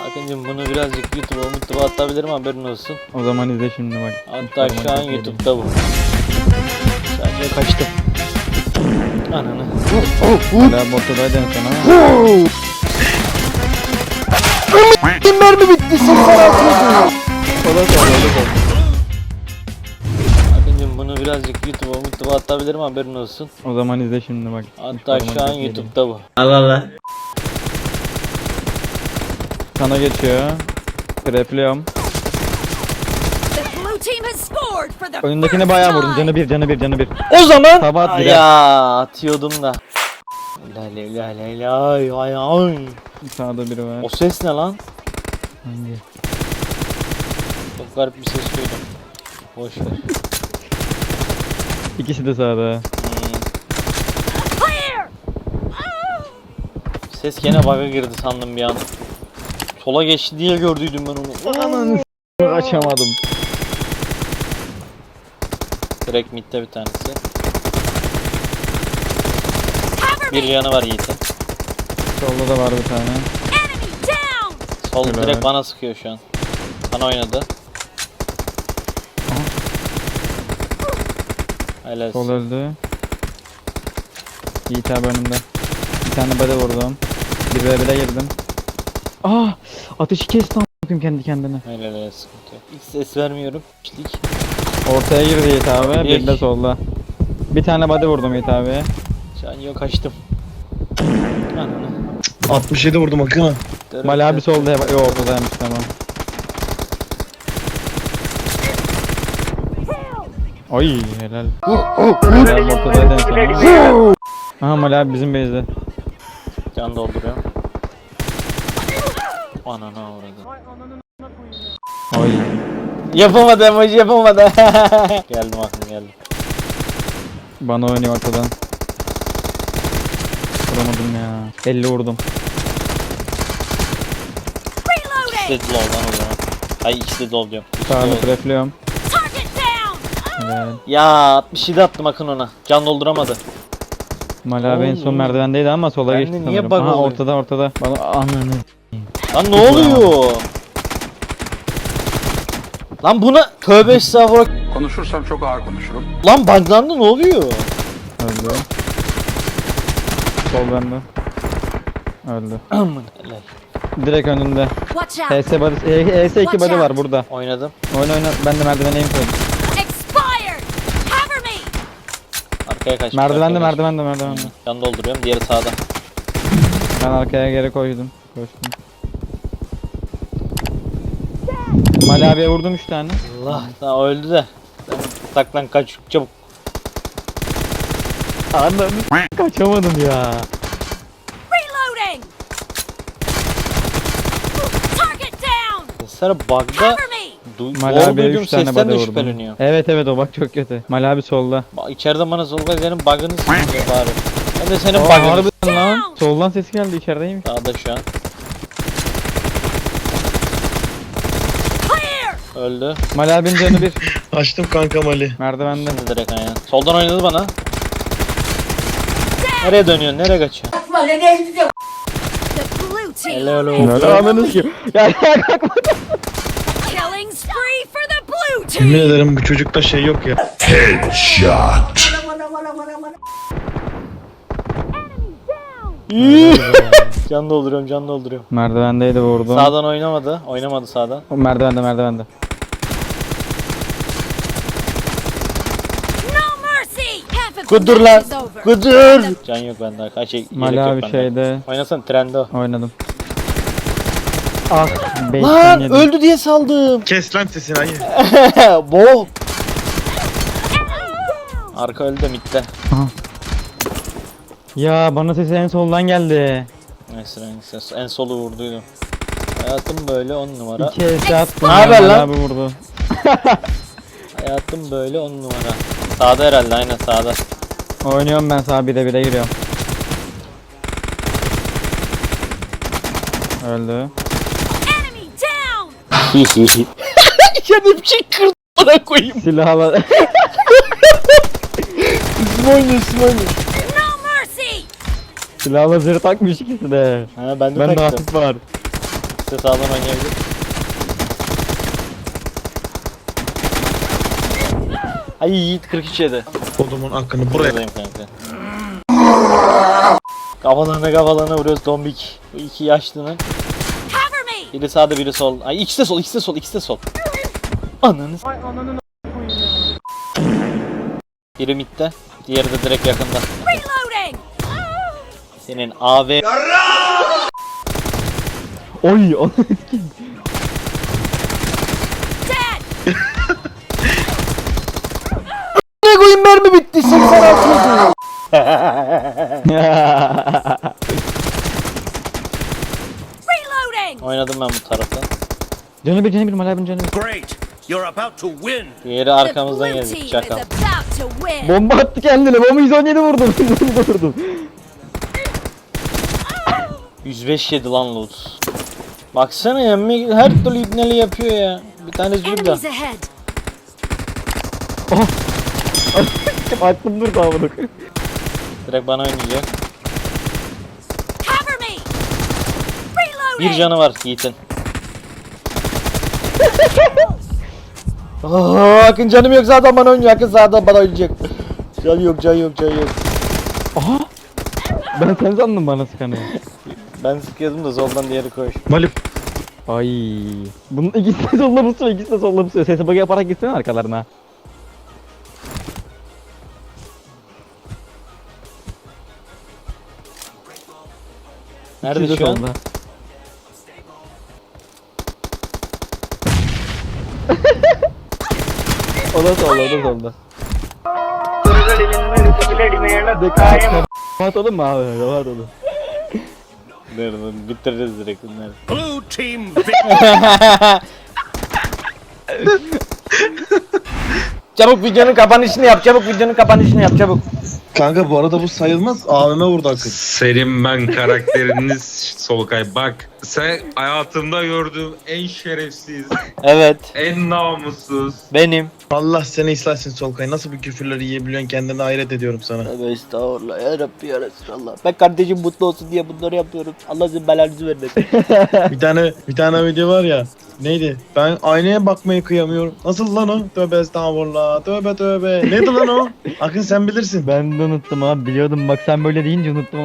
Hakan'cım bunu birazcık YouTube'a YouTube'a atabilirim haberin olsun. O zaman izle şimdi bak. Hatta şu an YouTube'da bu. Sadece kaçtım. Ananı. Hala bottadaydı en son ama. mermi bitti sol, o da sol. Hakan'cım bunu birazcık YouTube'a YouTube'a atabilirim haberin olsun. O zaman izle şimdi bak. Hatta şu an YouTube'da bu. Sana geçiyor. For the Önündekini first bayağı vurdum. Canı bir, canı bir, canı bir. O zaman Tabağa at Ay birer. ya atıyordum da. La la la la la ay ay ay. Sağda biri var. O ses ne lan? Hangi? Çok garip bir ses duydum. Boş ver. İkisi de sağda. Hmm. Ses gene bug'a girdi sandım bir an. Sola geçti diye gördüydüm ben onu. Ananı s- Açamadım. Direkt midde bir tanesi. Bir yanı var Yiğit'in. Solda da var bir tane. Sol Helal. direkt bana sıkıyor şu an. Bana oynadı. Helal. Sol öldü. Yiğit abi önümde. Bir tane bade vurdum. Bir bile girdim. Ah! Ateşi kesti a**ayım kendi kendine. Helal helal sıkıntı yok. Hiç ses vermiyorum. Piçlik. Ortaya girdi Yiğit abi. Bir de solda. Bir tane bade vurdum Yiğit abi. Can yok kaçtım. Ananı. 67 vurdum Akın'a. Mali abi solda. Yok ortadaymış tamam. Ay helal. Helal ortadaydı en son. Aha Mali abi bizim base'de. Can dolduruyorum. Ananı avradı. Ay. Yapamadı emoji yapamadı. geldim aklım geldim. Bana oynuyor ortadan. Vuramadım ya. 50 vurdum. Reloading! İkisi de low lan o zaman. Ay ikisi de low diyorum. İkisi de Sağını low. trefliyorum. Helal. Ya 67 attım Akın ona. Can dolduramadı. Mali abi en son Oğlum. merdivendeydi ama sola Bende geçti niye sanırım. bug Aha oluyor? ortada ortada. Bana ananı. Lan ne oluyor? Lan buna tövbe estağfurullah. Konuşursam çok ağır konuşurum. Lan buglandı ne oluyor? Öldü. Sol bende. Öldü. Direkt önünde. Watch out! HS body, ES2 Watch body out. var burada. Oynadım. Oyna oyna. Ben de merdivene aim koydum. Expired! Cover me! Arkaya kaçmış. Merdivende merdivende merdivende. Can dolduruyorum. Diğeri sağda. Ben arkaya geri koydum. Koştum. Mali abiye vurdum 3 tane. Allah. Tamam öldü de. Sen Saklan kaç çabuk. Ananı kaçamadım ya. Reloading! Target down! Sesler bug'da du Mali duyduğum 3 tane sesten de vurdum. şüpheleniyor. Evet evet o bak çok kötü. Mali abi solda. Bak içeride bana Solgay senin bug'ını sıkıyor bari. Ben de senin bug'ını. harbiden lan. Soldan ses geldi içerideymiş. Sağda şu an. Öldü. Mali abinin canı bir. Açtım kankam Ali. Merdivende. Şimdi direkt aynen. Soldan oynadı bana. Nereye dönüyorsun? Nereye kaçıyorsun? Helal olsun. Öyle ananı sikeyim. Ya ya kalkma. killing spree for the blue Yemin team! ederim bu çocukta şey yok ya. can dolduruyorum, can dolduruyorum. Merdivendeydi vurdum. Sağdan oynamadı. Oynamadı sağdan. O merdivende merdivende. No mercy! Half of the Kudur lan. Kudur. Can yok bende. Kaç şey Mali yelek yok abi bende. şeyde Oynasana trende o. oynadım. Ah, base'den Lan yedim. öldü diye saldım. Kes lan sesini Ali. Bo. Arka öldü de mitte. Ya bana sesi en soldan geldi. Neyse neyse en solu vurduydum. Hayatım böyle on numara. İki esi attım. Naber ya, lan? Abi vurdu. Hayatım böyle on numara. Sağda herhalde aynen sağda. Oynuyorum ben sağ bire bire giriyorum. Öldü. Enemy down! bir şey kırdı bana koyayım. Silahla kim oynuyor. No mercy! silahla zırh takmış ikisi de. Ha ben de Ben de taktım. hafif var. İşte sağdan oynayabilir. Ay Yiğit 43 yedi. Kodumun hakkını buraya. Buradayım kanka. Kafalarına kafalarına vuruyoruz dombik. Bu iki yaşlının. Biri sağda biri sol. Ay ikisi de sol, ikisi de sol, ikisi de sol. Ananı s- Biri midde, diğeri de direkt yakında. Reloading! Senin AV Oy onu Dead! Koyayım mermi bitti 86 oldu. Reloading! Oynadım ben bu tarafta. Canı bir canı bir Mali abinin canı bir. Great. You're about to win. Diğeri arkamızdan geldi çakal. Bomba attı kendine. Bomba 117 vurdum. 117 vurdum. 105 yedi lan loot. Baksana ya mi- her türlü ibneli yapıyor ya. Bir tane. Enemies ahead! Aklım durdu amına. Direkt bana oynayacak. Cover me! Reloading! Bir canı var Yiğit'in. Aa, Akın canım yok zaten bana oynuyor. Akın zaten bana oynayacak. Can yok, can yok, can yok. Ben sen sandım bana sıkanı. Ben sıkıyordum da soldan diğeri koş. Mali Ay. Bunun ikisi de solla mısın? İkisi de solla mısın? Sesi bug yaparak gitsene arkalarına. Nerede şu an? o da solda, o da solda. Rahat olun mu abi? Olun. Dur dur bitiririz direkt bunları. Blue team. Çabuk videonun kapanışını yap, çabuk videonun kapanışını yap, çabuk. Kanka bu arada bu sayılmaz. AVM vurdu Akın. Senin ben karakteriniz Solkay. Bak sen hayatımda gördüğüm en şerefsiz, Evet, en namussuz. benim. Allah seni ıslatsın Solkay. Nasıl bu küfürleri yiyebiliyorsun kendine hayret ediyorum sana. Tövbe estağfurullah ya Rabbi ya Resulallah. Ben kardeşim mutlu olsun diye bunları yapıyorum. Allah sizin belanızı vermesin. bir tane bir tane video var ya. Neydi? Ben aynaya bakmayı kıyamıyorum. Nasıl lan o? Tövbe estağfurullah. Tövbe tövbe. Neydi lan o? Akın sen bilirsin. Ben de unuttum abi biliyordum bak sen böyle deyince unuttum.